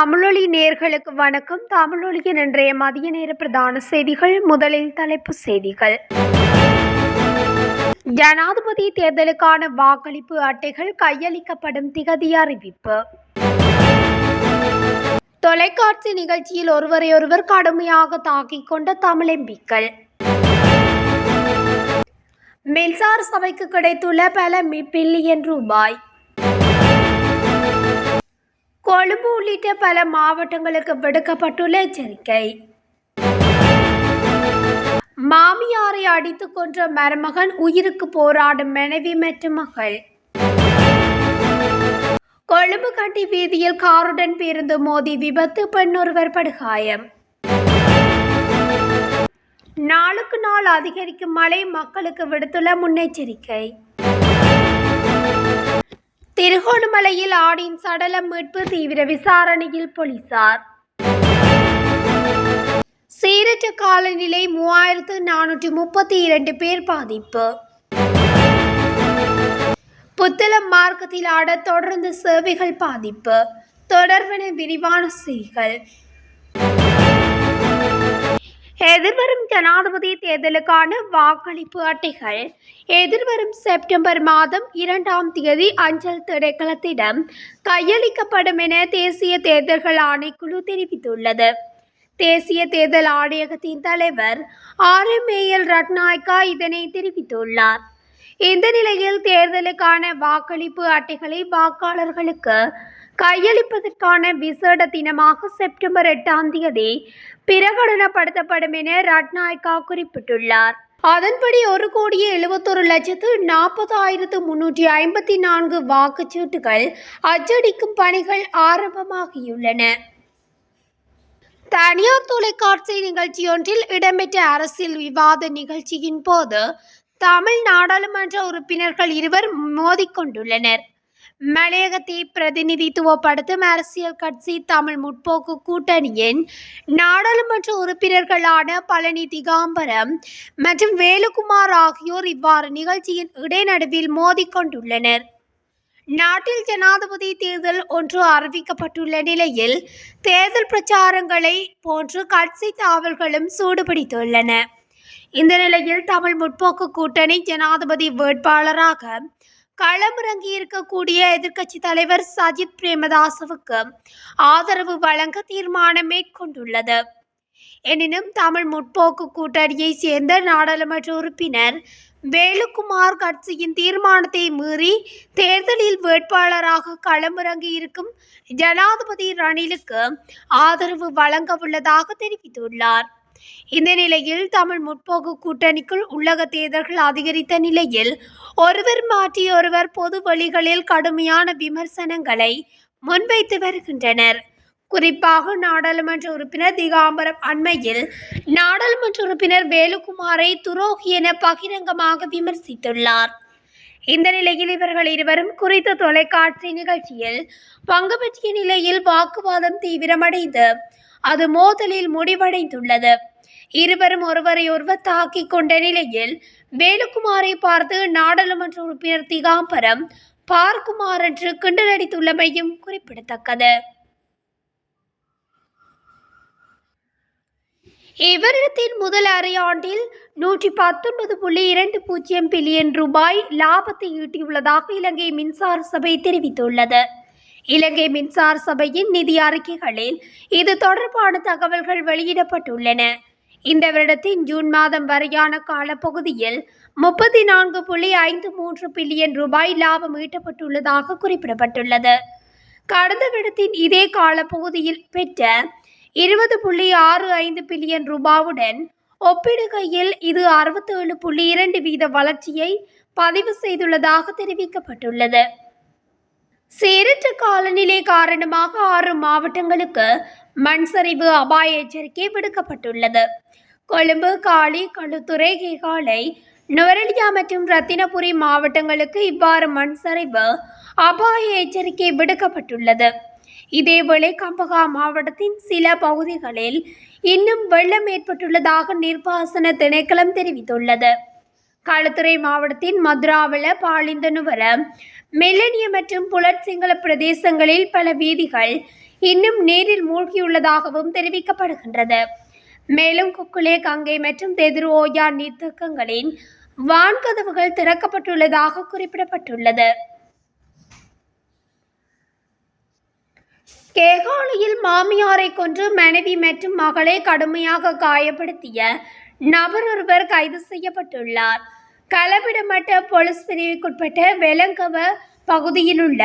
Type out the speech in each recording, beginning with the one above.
தமிழொலி நேர்களுக்கு வணக்கம். தமிழொலியின் இன்றைய மதிய நேர பிரதான செய்திகள் முதலில் தலைப்பு செய்திகள். ஜனாதிபதி தேர்தலுக்கான வாக்களிப்பு அட்டைகள் கையளிக்கப்படும் திகதி அறிவிப்பு. தொலைக்காட்சி நிகழ்ச்சியில் ஒருவரையொருவர் கடுமையாக தாக்கிக் கொண்ட தமிழ் எம்பிக்கள். மின்சார சபைக்கு கிடைத்துள்ள பல பில்லியன் ரூபாய். கொழும்பு உள்ளிட்ட பல மாவட்டங்களுக்கு விடுக்கப்பட்டுள்ள எச்சரிக்கை. மாமியாரை அடித்துக் கொன்ற மருமகன் உயிருக்கு போராடும் மனைவி மற்றும் மகள். கொழும்பு கட்டி வீதியில் காருடன் பேருந்து மோதி விபத்து பெண் ஒருவர் படுகாயம். நாளுக்கு நாள் அதிகரிக்கும் மழை மக்களுக்கு விடுத்துள்ள முன்னெச்சரிக்கை. திருகோணமலையில் ஆடின் சடலம் மீட்பு தீவிர விசாரணையில் போலீசார். சீரற்ற காலநிலை மூவாயிரத்து நானூற்றி முப்பத்தி இரண்டு பேர் பாதிப்பு. புத்தளம் மார்க்கத்தில் ஆட தொடர்ந்து சேவைகள் பாதிப்பு. தொடர்பென விரிவான செய்திகள். எதிர்வரும் ஜனாதிபதி தேர்தலுக்கான வாக்களிப்பு அட்டைகள். எதிர்வரும் செப்டம்பர் மாதம் இரண்டாம் தேதி அஞ்சல் திணைக்களத்திடம் கையளிக்கப்படும் என தேசிய தேர்தல்கள் ஆணைக்குழு தெரிவித்துள்ளது. தேசிய தேர்தல் ஆணையகத்தின் தலைவர் ஆர். எம். ஏஎல் ரட்நாயக்கா இதனை தெரிவித்துள்ளார். இந்த நிலையில் தேர்தலுக்கான வாக்களிப்பு அட்டைகளை வாக்காளர்களுக்கு கையளிப்பதற்கான விசேட தினமாக செப்டம்பர் எட்டாம் தேதி பிரகடனப்படுத்தப்படும் என ரட்நாயக்கா குறிப்பிட்டுள்ளார். அதன்படி ஒரு கோடியே எழுபத்தொரு லட்சத்து நாற்பதாயிரத்து முன்னூற்றி ஐம்பத்தி நான்கு வாக்குச்சீட்டுகள் அச்சடிக்கும் பணிகள் ஆரம்பமாகியுள்ளன. தனியார் தொலைக்காட்சி நிகழ்ச்சியொன்றில் இடம்பெற்ற அரசியல் விவாத நிகழ்ச்சியின் போது தமிழ் நாடாளுமன்ற உறுப்பினர்கள் இருவர் மோதிக்கொண்டுள்ளனர். மலையகத்தை பிரதிநிதித்துவப்படுத்தும் அரசியல் கட்சி தமிழ் முற்போக்கு கூட்டணியின் நாடாளுமன்ற உறுப்பினர்களான பழனி திகாம்பரம் மற்றும் வேலுக்குமார் ஆகியோர் இவ்வாறு நிகழ்ச்சியின் இடைநடுவில் மோதிக்கொண்டுள்ளனர் நாட்டில் ஜனாதிபதி தேர்தல் ஒன்று அறிவிக்கப்பட்டுள்ள நிலையில் தேர்தல் பிரச்சாரங்களை போன்று கட்சி தாவல்களும் சூடுபிடித்துள்ளன. இந்த நிலையில் தமிழ் முற்போக்கு கூட்டணி ஜனாதிபதி வேட்பாளராக களமிறங்கி இருக்கக்கூடிய எதிர்க்கட்சி தலைவர் சஜித் பிரேமதாசவுக்கு ஆதரவு வழங்க தீர்மானம் மேற்கொண்டுள்ளது எனினும் தமிழ் முற்போக்கு கூட்டணியைச் சேர்ந்த நாடாளுமன்ற உறுப்பினர் வேலுக்குமார் கட்சியின் தீர்மானத்தை மீறி தேர்தலில் வேட்பாளராக களமிறங்கி இருக்கும் ஜனாதிபதி ரணிலுக்கு ஆதரவு வழங்க உள்ளதாக தெரிவித்துள்ளார். இந்த நிலையில் தமிழ் முற்போக்கு கூட்டணிக்குள் உள்ளக தேர்தல்கள் அதிகரித்த நிலையில் ஒருவர் மாற்றி ஒருவர் பொது வழிகளில் கடுமையான விமர்சனங்களை முன்வைத்து வருகின்றனர். குறிப்பாக நாடாளுமன்ற உறுப்பினர் திகாம்பரம் அண்மையில் நாடாளுமன்ற உறுப்பினர் வேலுக்குமாரை துரோகி என பகிரங்கமாக விமர்சித்துள்ளார். இந்த நிலையில் இவர்கள் இருவரும் குறித்த தொலைக்காட்சி நிகழ்ச்சியில் பங்கு பற்றிய நிலையில் வாக்குவாதம் தீவிரமடைந்து அது மோதலில் முடிவடைந்துள்ளது. இருவரும் ஒருவரை ஒருவர் தாக்கிக் கொண்ட நிலையில் வேலுக்குமாரை பார்த்து நாடாளுமன்ற உறுப்பினர் திகாம்பரம் பார்க்குமார் என்று கிண்டலடித்துள்ளமையும் குறிப்பிடத்தக்கது. இவரிடத்தின் முதல் அரையாண்டில் நூற்றி பத்தொன்பது புள்ளி இரண்டு பூஜ்ஜியம் பில்லியன் ரூபாய் லாபத்தை ஈட்டியுள்ளதாக இலங்கை மின்சார சபை தெரிவித்துள்ளது. இலங்கை மின்சார சபையின் நிதி அறிக்கைகளில் இது தொடர்பான தகவல்கள் வெளியிடப்பட்டுள்ளன. இந்த வருடத்தின் ஜூன் மாதம் வரையான காலப்பகுதியில் முப்பத்தி நான்கு புள்ளி ஐந்து மூன்று பில்லியன் ரூபாய் லாபம் ஈட்டப்பட்டுள்ளதாக குறிப்பிடப்பட்டுள்ளது. கடந்த வருடத்தின் இதே காலப்பகுதியில் பெற்ற இருபது புள்ளி ஆறு ஐந்து பில்லியன் ரூபாவுடன் ஒப்பிடுகையில் இது அறுபத்தேழு புள்ளி இரண்டு வீத வளர்ச்சியை பதிவு செய்துள்ளதாக தெரிவிக்கப்பட்டுள்ளது. சீரற்ற காலநிலை காரணமாக ஆறு மாவட்டங்களுக்கு மண் சரிவு அபாய எச்சரிக்கை விடுக்கப்பட்டுள்ளது. கொழும்பு காலி களுத்துறை கேகாலை நுவரெலியா மற்றும் ரத்தினபுரி மாவட்டங்களுக்கு இவ்வாறு மண் சரிவு அபாய எச்சரிக்கை விடுக்கப்பட்டுள்ளது. இதேவேளை கம்பகா மாவட்டத்தின் சில பகுதிகளில் இன்னும் வெள்ளம் ஏற்பட்டுள்ளதாக நீர்ப்பாசன திணைக்களம் தெரிவித்துள்ளது. களுத்துறை மாவட்டத்தின் மதுராவல பாலிந்தனுவர மெல்லனிய மற்றும் புலட் சிங்கள பிரதேசங்களில் பல வீதிகள் இன்னும் நீரில் மூழ்கியுள்ளதாகவும் தெரிவிக்கப்படுகின்றது. மேலும் குக்குலே கங்கை மற்றும் தெதிரு ஓயா நீர்த்தக்கங்களின் வான்கதவுகள் திறக்கப்பட்டுள்ளதாக குறிப்பிடப்பட்டுள்ளது. கேகாலையில் மாமியாரை கொன்று மனைவி மற்றும் மகளை கடுமையாக காயப்படுத்திய நபர் ஒருவர் கைது செய்யப்பட்டுள்ளார். கலப்பிடமட்ட போலீஸ் பிரிவுக்குட்பட்ட வெலங்கவ பகுதியில் உள்ள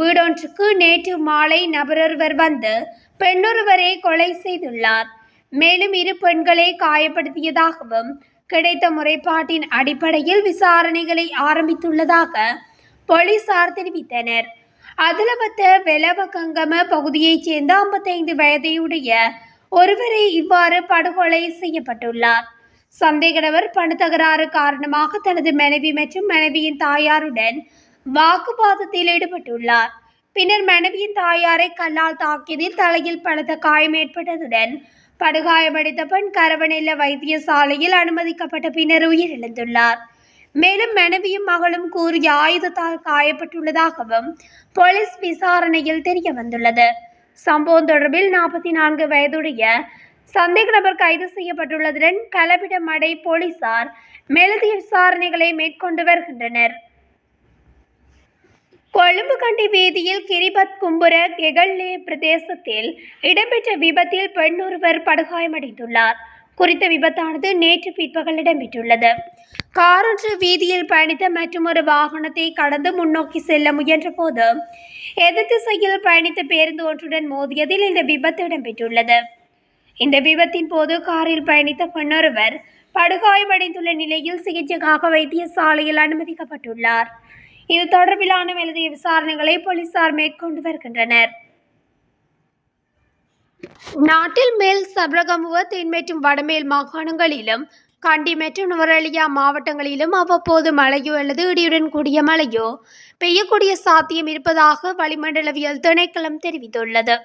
வீடொன்றுக்கு நேற்று மாலை நபரொருவர் வந்து பெண்ணொருவரை கொலை செய்துள்ளார். மேலும் இரு பெண்களை காயப்படுத்தியதாகவும் கிடைத்த முறைப்பாட்டின் அடிப்படையில் விசாரணைகளை ஆரம்பித்துள்ளதாக போலீசார் தெரிவித்தனர். அதுலபத்த வெலவகங்கம பகுதியைச் சேர்ந்த ஐம்பத்தைந்து வயதையுடைய ஒருவரை இவ்வாறு படுகொலை செய்யப்பட்டுள்ளார். சந்தேகநபர் பணத்தகராறு காரணமாக தனது மனைவி மற்றும் மனைவியின் தாயாருடன் வாக்குவாதத்தில் ஈடுபட்டுள்ளார். பின்னர் மனைவியின் தாயாரை கல்லால் தாக்கியதில் தலையில் பலத்த காயம் ஏற்பட்டதுடன் படுகாயமடைந்த பெண் கரவனில்ல வைத்தியசாலையில் அனுமதிக்கப்பட்ட பின்னர் உயிரிழந்துள்ளார். மேலும் மனைவியும் மகளும் கூறிய ஆயுதத்தால் காயப்பட்டுள்ளதாகவும் போலீஸ் விசாரணையில் தெரிய வந்துள்ளது சம்பவம் தொடர்பில் நாற்பத்தி நான்கு வயதுடைய சந்தேக நபர் கைது செய்யப்பட்டுள்ளதுடன் களபிடமடை போலீசார் மேலதிக விசாரணைகளை மேற்கொண்டு வருகின்றனர். கொழும்பு கண்டி வீதியில் கிரிபத் கும்புர கெகல்லே பிரதேசத்தில் இடம்பெற்ற விபத்தில் பெண் ஒருவர் படுகாயமடைந்துள்ளார். குறித்த விபத்தானது நேற்று பிற்பகல் இடம்பெற்றுள்ளது. காரொன்று வீதியில் பயணித்த மற்றொரு வாகனத்தை கடந்து முன்னோக்கி செல்ல முயன்றபோது எதிர் திசையில் பயணித்த பேருந்து ஒன்றுடன் மோதியதில் இந்த விபத்து இடம்பெற்றுள்ளது. இந்த விபத்தின் போது காரில் பயணித்த பெண்ணொருவர் படுகாயமடைந்துள்ள நிலையில் சிகிச்சைக்காக வைத்தியசாலையில் அனுமதிக்கப்பட்டுள்ளார். இது தொடர்பிலான மேலதிக விசாரணைகளை போலீசார் மேற்கொண்டு வருகின்றனர். நாட்டில் மேல் சபரகமுவ தென்மேற்றும் வடமேல் மாகாணங்களிலும் கண்டி மற்றும் நுவரெலியா மாவட்டங்களிலும் அவ்வப்போது மழையோ அல்லது இடியுடன் கூடிய மழையோ பெய்யக்கூடிய சாத்தியம் இருப்பதாக வளிமண்டலவியல் திணைக்களம் தெரிவித்துள்ளது.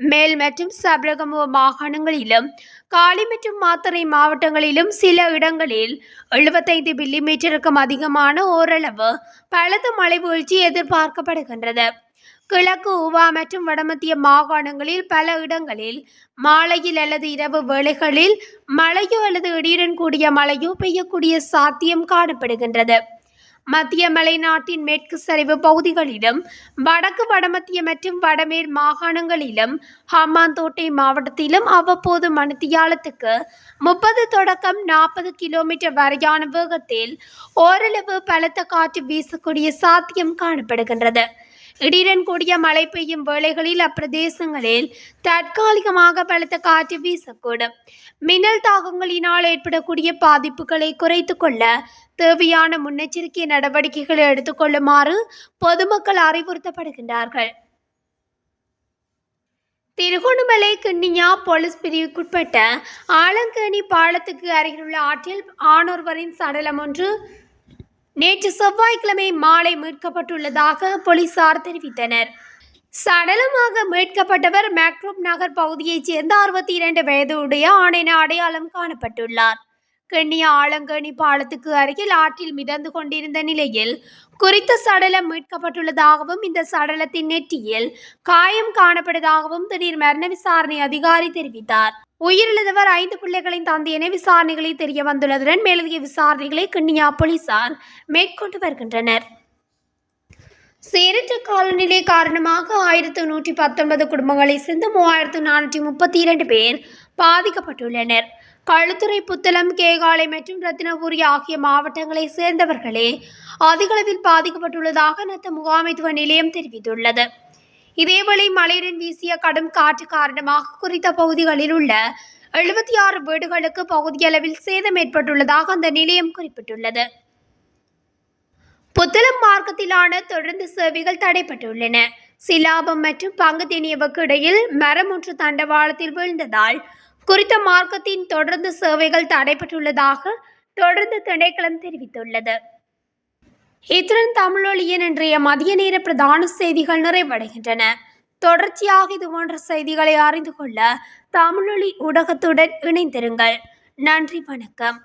மேல் மற்றும் சப்ரகமுவ மாகாணங்களிலும் காலி மற்றும் மாத்தறை மாவட்டங்களிலும் சில இடங்களில் எழுபத்தைந்து மில்லிமீட்டருக்கும் அதிகமான ஓரளவு பலத்த மழை வீழ்ச்சி எதிர்பார்க்கப்படுகின்றது. கிழக்கு உவா மற்றும் வடமத்திய மாகாணங்களில் பல இடங்களில் மாலையில் அல்லது இரவு வேளைகளில் மழையோ அல்லது இடியுடன் கூடிய மழையோ பெய்யக்கூடிய சாத்தியம் காணப்படுகின்றது. மத்திய மலைநாட்டின் மேற்கு சரிவு பகுதிகளிலும் வடக்கு வடமத்திய மற்றும் வடமேற் மாகாணங்களிலும் ஹம்மாந்தோட்டை மாவட்டத்திலும் அவ்வப்போது மணித்தியாலத்துக்கு முப்பது தொடக்கம் நாற்பது கிலோமீட்டர் வரையான வேகத்தில் ஓரளவு பலத்த காற்று வீசக்கூடிய சாத்தியம் காணப்படுகின்றது. இடியுடன் கூடிய மழை பெய்யும் வேளைகளில் அப்பிரதேசங்களில் தற்காலிகமாக பலத்த காற்று வீசக்கூடும். மின்னல் தாக்கங்களினால் ஏற்படக்கூடிய பாதிப்புகளை குறைத்து கொள்ள தேவையான முன்னெச்சரிக்கை நடவடிக்கைகளை எடுத்துக்கொள்ளுமாறு பொதுமக்கள் அறிவுறுத்தப்படுகின்றார்கள். திருகோணமலை கிண்ணியா போலீஸ் பிரிவுக்குட்பட்ட ஆலங்கேணி பாலத்துக்கு அருகிலுள்ள ஆற்றில் ஆணொருவரின் சடலம் ஒன்று நேற்று செவ்வாய்க்கிழமை மாலை மீட்கப்பட்டுள்ளதாக போலீசார் தெரிவித்தனர். சடலமாக மீட்கப்பட்டவர் மேக்ரோப் நகர் பகுதியைச் சேர்ந்த அறுபத்தி இரண்டு வயதுடைய ஆணைன அடையாளம் காணப்பட்டுள்ளார். கெண்ணிய ஆலங்கனி பாலத்துக்கு அருகில் ஆற்றில் மிதந்து கொண்டிருந்த நிலையில் குறித்த சடலம் மீட்கப்பட்டுள்ளதாகவும் இந்த சடலத்தின் நெற்றியில் காயம் காணப்படுவதாகவும் திடீர் மரண விசாரணை அதிகாரி தெரிவித்தார். உயிரிழந்தவர் ஐந்து பிள்ளைகளின் தந்தை என விசாரணைகளில் தெரிய வந்துள்ளதுடன் மேலதிக விசாரணைகளை கிண்ணியா போலீசார் மேற்கொண்டு வருகின்றனர். சீரற்ற காலநிலை காரணமாக ஆயிரத்து நூற்றி பத்தொன்பது குடும்பங்களை சேர்ந்து மூவாயிரத்து நானூற்றி முப்பத்தி இரண்டு பேர் பாதிக்கப்பட்டுள்ளனர். களுத்துறை புத்தளம் கேகாலை மற்றும் ரத்தினபுரி ஆகிய மாவட்டங்களை சேர்ந்தவர்களே அதிகளவில் பாதிக்கப்பட்டுள்ளதாக நத்த முகாமைத்துவ நிலையம் தெரிவித்துள்ளது. இதேவேளை மழையுடன் வீசிய கடும் காற்று காரணமாக குறித்த பகுதிகளில் உள்ள எழுபத்தி ஆறு வீடுகளுக்கு பகுதியளவில் சேதம் ஏற்பட்டுள்ளதாக அந்த நிலையம் குறிப்பிட்டுள்ளது. புத்தளம் மார்க்கத்திலான தொடர்ந்து சேவைகள் தடைப்பட்டுள்ளன சிலாபம் மற்றும் பங்குதேனியவுக்கு இடையில் மரம் ஒன்று தண்டவாளத்தில் வீழ்ந்ததால் குறித்த மார்க்கத்தின் தொடர்ந்து சேவைகள் தடைப்பட்டுள்ளதாக தொடர்ந்து திணைக்களம் தெரிவித்துள்ளது. இத்துடன் தமிழொலியின் இன்றைய மதிய நேர பிரதான செய்திகள் நிறைவடைகின்றன. தொடர்ச்சியாக இது போன்ற செய்திகளை அறிந்து கொள்ள தமிழொலி ஊடகத்துடன் இணைந்திருங்கள். நன்றி வணக்கம்.